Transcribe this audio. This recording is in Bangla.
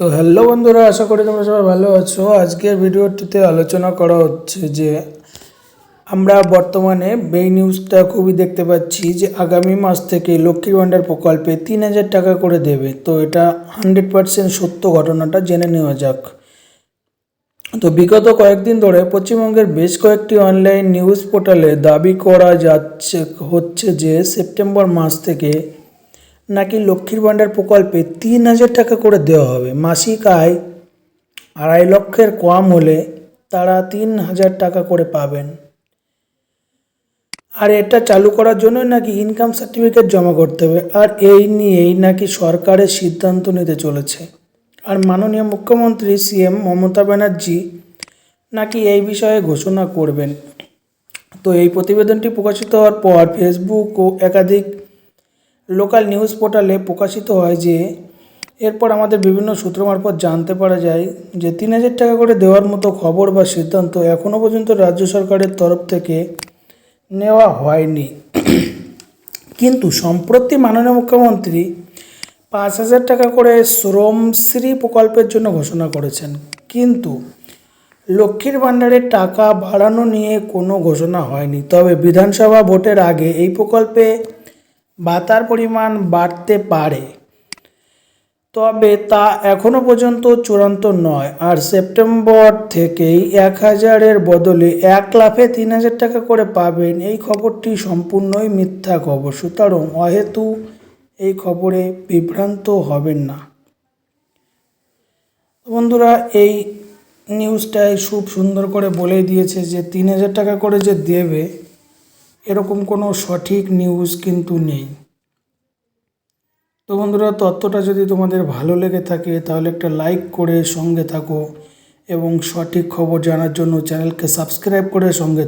তো হ্যালো বন্ধুরা, আশা করি তোমরা সবাই ভালো আছো। আজকের ভিডিওটিতে আলোচনা করা হচ্ছে যে, আমরা বর্তমানে এই নিউজটা খুবই দেখতে পাচ্ছি যে, আগামী মাস থেকে লক্ষ্মীর ভাণ্ডার প্রকল্পে তিন হাজার টাকা করে দেবে। তো এটা হান্ড্রেড পার্সেন্ট সত্য ঘটনাটা জেনে নেওয়া যাক। তো বিগত কয়েকদিন ধরে পশ্চিমবঙ্গের বেশ কয়েকটি অনলাইন নিউজ পোর্টালে দাবি করা যাচ্ছে, হচ্ছে যে, সেপ্টেম্বর মাস থেকে নাকি লক্ষ্মীর ভাণ্ডার প্রকল্পে তিন হাজার টাকা করে দেওয়া হবে? মাসিক আয় আড়াই লক্ষের কম হলে তারা তিন হাজার টাকা করে পাবেন। আর এটা চালু করার জন্যই নাকি ইনকাম সার্টিফিকেট জমা করতে হবে। আর এই নিয়েই নাকি সরকারের সিদ্ধান্ত নিতে চলেছে। আর মাননীয় মুখ্যমন্ত্রী সিএম মমতা ব্যানার্জি নাকি এই বিষয়ে ঘোষণা করবেন। তো এই প্রতিবেদনটি প্রকাশিত হওয়ার পর ফেসবুক ও একাধিক লোকাল নিউজ পোর্টালে প্রকাশিত হয় যে, এরপর আমাদের বিভিন্ন সূত্র মারফত জানতে পারা যায় যে, তিন হাজার টাকা করে দেওয়ার মতো খবর বা সিদ্ধান্ত এখনও পর্যন্ত রাজ্য সরকারের তরফ থেকে নেওয়া হয়নি। কিন্তু সম্প্রতি মাননীয় মুখ্যমন্ত্রী পাঁচ হাজার টাকা করে শ্রমশ্রী প্রকল্পের জন্য ঘোষণা করেছেন। কিন্তু লক্ষ্মীর ভাণ্ডারের টাকা বাড়ানো নিয়ে কোনো ঘোষণা হয়নি। তবে বিধানসভা ভোটের আগে এই প্রকল্পে ভাতার পরিমাণ বাড়তে পারে। তবে তা এখনও পর্যন্ত চূড়ান্ত নয়। আর সেপ্টেম্বর থেকেই এক হাজারের বদলে এক লাফে তিন হাজার টাকা করে পাবেন। এই খবরটি সম্পূর্ণই মিথ্যা খবর। সুতরাং অহেতু এই খবরে বিভ্রান্ত হবেন না। বন্ধুরা, এই নিউজটাই খুব সুন্দর করে বলে দিয়েছে যে তিন হাজার টাকা করে যে দেবে এরকম কোনো সঠিক নিউজ কিন্তু নেই। তো বন্ধুরা, তথ্যটা যদি তোমাদের ভালো লেগে থাকে, তাহলে একটা লাইক করে সঙ্গে থাকো এবং সঠিক খবর জানার জন্য চ্যানেলকে সাবস্ক্রাইব করে সঙ্গে